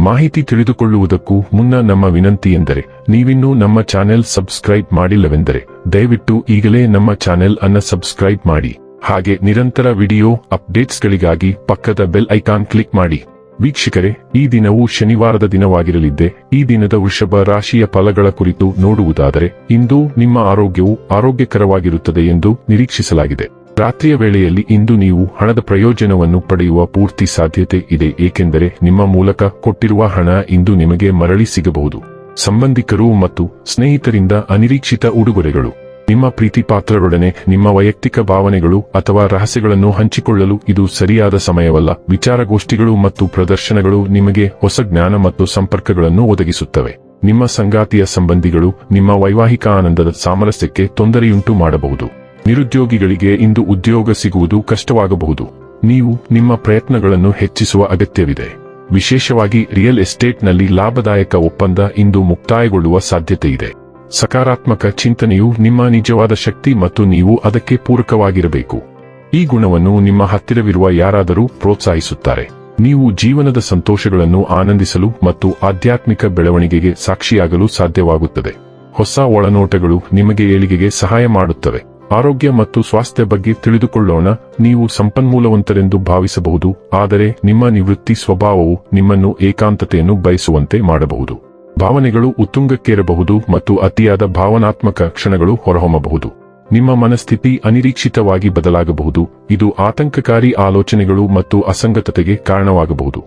ಮಾಹಿತಿ ತಿಳಿದುಕೊಳ್ಳುವುದಕ್ಕೂ ಮುನ್ನ ನಮ್ಮ ವಿನಂತಿ ಎಂದರೆ, ನೀವಿನ್ನೂ ನಮ್ಮ ಚಾನೆಲ್ ಸಬ್ಸ್ಕ್ರೈಬ್ ಮಾಡಿಲ್ಲವೆಂದರೆ, ದಯವಿಟ್ಟು ಈಗಲೇ ನಮ್ಮ ಚಾನೆಲ್ ಅನ್ನ ಸಬ್ಸ್ಕ್ರೈಬ್ ಮಾಡಿ. ಹಾಗೆ ನಿರಂತರ ವಿಡಿಯೋ ಅಪ್ಡೇಟ್ಸ್ಗಳಿಗಾಗಿ ಪಕ್ಕದ ಬೆಲ್ ಐಕಾನ್ ಕ್ಲಿಕ್ ಮಾಡಿ. ವೀಕ್ಷಕರೇ, ಈ ದಿನವು ಶನಿವಾರದ ದಿನವಾಗಿರಲಿದ್ದೆ. ಈ ದಿನದ ವೃಷಭ ರಾಶಿಯ ಫಲಗಳ ಕುರಿತು ನೋಡುವುದಾದರೆ, ಇಂದು ನಿಮ್ಮ ಆರೋಗ್ಯವು ಆರೋಗ್ಯಕರವಾಗಿರುತ್ತದೆ ಎಂದು ನಿರೀಕ್ಷಿಸಲಾಗಿದೆ. ರಾತ್ರಿಯ ವೇಳೆಯಲ್ಲಿ ಇಂದು ನೀವು ಹಣದ ಪ್ರಯೋಜನವನ್ನು ಪಡೆಯುವ ಪೂರ್ತಿ ಸಾಧ್ಯತೆ ಇದೆ, ಏಕೆಂದರೆ ನಿಮ್ಮ ಮೂಲಕ ಕೊಟ್ಟಿರುವ ಹಣ ಇಂದು ನಿಮಗೆ ಮರಳಿ ಸಿಗಬಹುದು. ಸಂಬಂಧಿಕರು ಮತ್ತು ಸ್ನೇಹಿತರಿಂದ ಅನಿರೀಕ್ಷಿತ ಉಡುಗೊರೆಗಳು. ನಿಮ್ಮ ಪ್ರೀತಿಪಾತ್ರರೊಡನೆ ನಿಮ್ಮ ವೈಯಕ್ತಿಕ ಭಾವನೆಗಳು ಅಥವಾ ರಹಸ್ಯಗಳನ್ನು ಹಂಚಿಕೊಳ್ಳಲು ಇದು ಸರಿಯಾದ ಸಮಯವಲ್ಲ. ವಿಚಾರಗೋಷ್ಠಿಗಳು ಮತ್ತು ಪ್ರದರ್ಶನಗಳು ನಿಮಗೆ ಹೊಸ ಜ್ಞಾನ ಮತ್ತು ಸಂಪರ್ಕಗಳನ್ನು ಒದಗಿಸುತ್ತವೆ. ನಿಮ್ಮ ಸಂಗಾತಿಯ ಸಂಬಂಧಿಗಳು ನಿಮ್ಮ ವೈವಾಹಿಕ ಆನಂದದ ಸಾಮರಸ್ಯಕ್ಕೆ ತೊಂದರೆಯುಂಟು ಮಾಡಬಹುದು. ನಿರುದ್ಯೋಗಿಗಳಿಗೆ ಇಂದು ಉದ್ಯೋಗ ಸಿಗುವುದು ಕಷ್ಟವಾಗಬಹುದು. ನೀವು ನಿಮ್ಮ ಪ್ರಯತ್ನಗಳನ್ನು ಹೆಚ್ಚಿಸುವ ಅಗತ್ಯವಿದೆ. ವಿಶೇಷವಾಗಿ ರಿಯಲ್ ಎಸ್ಟೇಟ್ನಲ್ಲಿ ಲಾಭದಾಯಕ ಒಪ್ಪಂದ ಇಂದು ಮುಕ್ತಾಯಗೊಳ್ಳುವ ಸಾಧ್ಯತೆ ಇದೆ ಸಕಾರಾತ್ಮಕ ಚಿಂತನೆಯು ನಿಮ್ಮ ನಿಜವಾದ ಶಕ್ತಿ ಮತ್ತು ನೀವು ಅದಕ್ಕೆ ಪೂರಕವಾಗಿರಬೇಕು. ಈ ಗುಣವನ್ನು ನಿಮ್ಮ ಹತ್ತಿರವಿರುವ ಯಾರಾದರೂ ಪ್ರೋತ್ಸಾಹಿಸುತ್ತಾರೆ. ನೀವು ಜೀವನದ ಸಂತೋಷಗಳನ್ನು ಆನಂದಿಸಲು ಮತ್ತು ಆಧ್ಯಾತ್ಮಿಕ ಬೆಳವಣಿಗೆಗೆ ಸಾಕ್ಷಿಯಾಗಲು ಸಾಧ್ಯವಾಗುತ್ತದೆ. ಹೊಸ ಒಳನೋಟಗಳು ನಿಮಗೆ ಏಳಿಗೆಗೆ ಸಹಾಯ ಮಾಡುತ್ತವೆ. ಆರೋಗ್ಯ ಮತ್ತು ಸ್ವಾಸ್ಥ್ಯ ಬಗ್ಗೆ ತಿಳಿದುಕೊಳ್ಳೋಣ. ನೀವು ಸಂಪನ್ಮೂಲವಂತರೆಂದು ಭಾವಿಸಬಹುದು, ಆದರೆ ನಿಮ್ಮ ನಿವೃತ್ತಿ ಸ್ವಭಾವವು ನಿಮ್ಮನ್ನು ಏಕಾಂತತೆಯನ್ನು ಬಯಸುವಂತೆ ಮಾಡಬಹುದು. ಭಾವನೆಗಳು ಉತ್ತುಂಗಕ್ಕೇರಬಹುದು ಮತ್ತು ಅತಿಯಾದ ಭಾವನಾತ್ಮಕ ಕ್ಷಣಗಳು ಹೊರಹೊಮ್ಮಬಹುದು. ನಿಮ್ಮ ಮನಸ್ಥಿತಿ ಅನಿರೀಕ್ಷಿತವಾಗಿ ಬದಲಾಗಬಹುದು, ಇದು ಆತಂಕಕಾರಿ ಆಲೋಚನೆಗಳು ಮತ್ತು ಅಸಂಗತತೆಗೆ ಕಾರಣವಾಗಬಹುದು.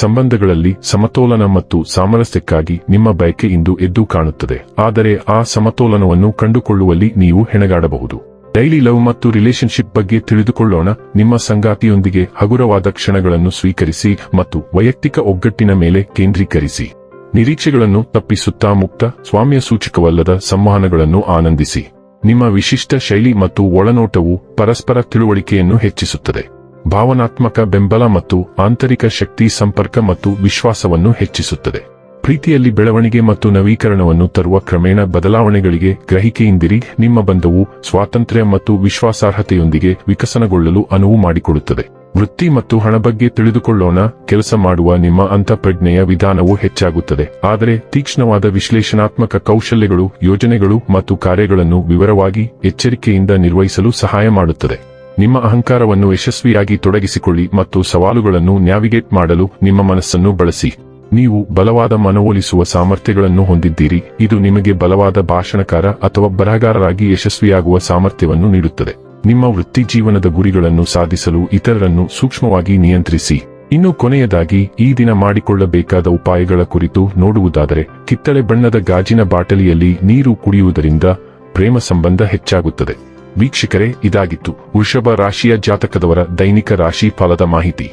ಸಂಬಂಧಗಳಲ್ಲಿ ಸಮತೋಲನ ಮತ್ತು ಸಾಮರಸ್ಯಕ್ಕಾಗಿ ನಿಮ್ಮ ಬಯಕೆ ಇಂದು ಎದ್ದು ಕಾಣುತ್ತದೆ, ಆದರೆ ಆ ಸಮತೋಲನವನ್ನು ಕಂಡುಕೊಳ್ಳುವಲ್ಲಿ ನೀವು ಹೆಣಗಾಡಬಹುದು. ಡೈಲಿ ಲವ್ ಮತ್ತು ರಿಲೇಶನ್ಶಿಪ್ ಬಗ್ಗೆ ತಿಳಿದುಕೊಳ್ಳೋಣ. ನಿಮ್ಮ ಸಂಗಾತಿಯೊಂದಿಗೆ ಹಗುರವಾದ ಕ್ಷಣಗಳನ್ನು ಸ್ವೀಕರಿಸಿ ಮತ್ತು ವೈಯಕ್ತಿಕ ಒಗ್ಗಟ್ಟಿನ ಮೇಲೆ ಕೇಂದ್ರೀಕರಿಸಿ. ನಿರೀಕ್ಷೆಗಳನ್ನು ತಪ್ಪಿಸುತ್ತಾ ಮುಕ್ತ ಸ್ವಾಮ್ಯ ಸೂಚಕವಲ್ಲದ ಸಂವಹನಗಳನ್ನು ಆನಂದಿಸಿ. ನಿಮ್ಮ ವಿಶಿಷ್ಟ ಶೈಲಿ ಮತ್ತು ಒಳನೋಟವು ಪರಸ್ಪರ ತಿಳುವಳಿಕೆಯನ್ನು ಹೆಚ್ಚಿಸುತ್ತದೆ. ಭಾವನಾತ್ಮಕ ಬೆಂಬಲ ಮತ್ತು ಆಂತರಿಕ ಶಕ್ತಿ ಸಂಪರ್ಕ ಮತ್ತು ವಿಶ್ವಾಸವನ್ನು ಹೆಚ್ಚಿಸುತ್ತದೆ. ಪ್ರೀತಿಯಲ್ಲಿ ಬೆಳವಣಿಗೆ ಮತ್ತು ನವೀಕರಣವನ್ನು ತರುವ ಕ್ರಮೇಣ ಬದಲಾವಣೆಗಳಿಗೆ ಗ್ರಹಿಕೆಯಿಂದಿರಿ. ನಿಮ್ಮ ಬಂಧವು ಸ್ವಾತಂತ್ರ್ಯ ಮತ್ತು ವಿಶ್ವಾಸಾರ್ಹತೆಯೊಂದಿಗೆ ವಿಕಸನಗೊಳ್ಳಲು ಅನುವು ಮಾಡಿಕೊಡುತ್ತದೆ. ವೃತ್ತಿ ಮತ್ತು ಹಣ ಬಗ್ಗೆ ತಿಳಿದುಕೊಳ್ಳೋಣ. ಕೆಲಸ ಮಾಡುವ ನಿಮ್ಮ ಅಂತಃಪ್ರಜ್ಞೆಯ ವಿಧಾನವು ಹೆಚ್ಚಾಗುತ್ತದೆ. ಆದರೆ ತೀಕ್ಷ್ಣವಾದ ವಿಶ್ಲೇಷಣಾತ್ಮಕ ಕೌಶಲ್ಯಗಳು, ಯೋಜನೆಗಳು ಮತ್ತು ಕಾರ್ಯಗಳನ್ನು ವಿವರವಾಗಿ ಎಚ್ಚರಿಕೆಯಿಂದ ನಿರ್ವಹಿಸಲು ಸಹಾಯ ಮಾಡುತ್ತದೆ. ನಿಮ್ಮ ಅಹಂಕಾರವನ್ನು ಯಶಸ್ವಿಯಾಗಿ ತೊಡಗಿಸಿಕೊಳ್ಳಿ ಮತ್ತು ಸವಾಲುಗಳನ್ನು ನ್ಯಾವಿಗೇಟ್ ಮಾಡಲು ನಿಮ್ಮ ಮನಸ್ಸನ್ನು ಬಳಸಿ. ನೀವು ಬಲವಾದ ಮನವೊಲಿಸುವ ಸಾಮರ್ಥ್ಯಗಳನ್ನು ಹೊಂದಿದ್ದೀರಿ. ಇದು ನಿಮಗೆ ಬಲವಾದ ಭಾಷಣಕಾರ ಅಥವಾ ಬರಹಗಾರರಾಗಿ ಯಶಸ್ವಿಯಾಗುವ ಸಾಮರ್ಥ್ಯವನ್ನು ನೀಡುತ್ತದೆ. ನಿಮ್ಮ ವೃತ್ತಿ ಜೀವನದ ಗುರಿಗಳನ್ನು ಸಾಧಿಸಲು ಇತರರನ್ನು ಸೂಕ್ಷ್ಮವಾಗಿ ನಿಯಂತ್ರಿಸಿ. ಇನ್ನು ಕೊನೆಯದಾಗಿ, ಈ ದಿನ ಮಾಡಿಕೊಳ್ಳಬೇಕಾದ ಉಪಾಯಗಳ ಕುರಿತು ನೋಡುವುದಾದರೆ, ಕಿತ್ತಳೆ ಬಣ್ಣದ ಗಾಜಿನ ಬಾಟಲಿಯಲ್ಲಿ ನೀರು ಕುಡಿಯುವುದರಿಂದ ಪ್ರೇಮ ಸಂಬಂಧ ಹೆಚ್ಚಾಗುತ್ತದೆ. ವೀಕ್ಷಕರೇ, ಇದಾಗಿತ್ತು. ವೃಷಭ ರಾಶಿಯ ಜಾತಕದವರ ದೈನಿಕ ರಾಶಿ ಫಲದ ಮಾಹಿತಿ.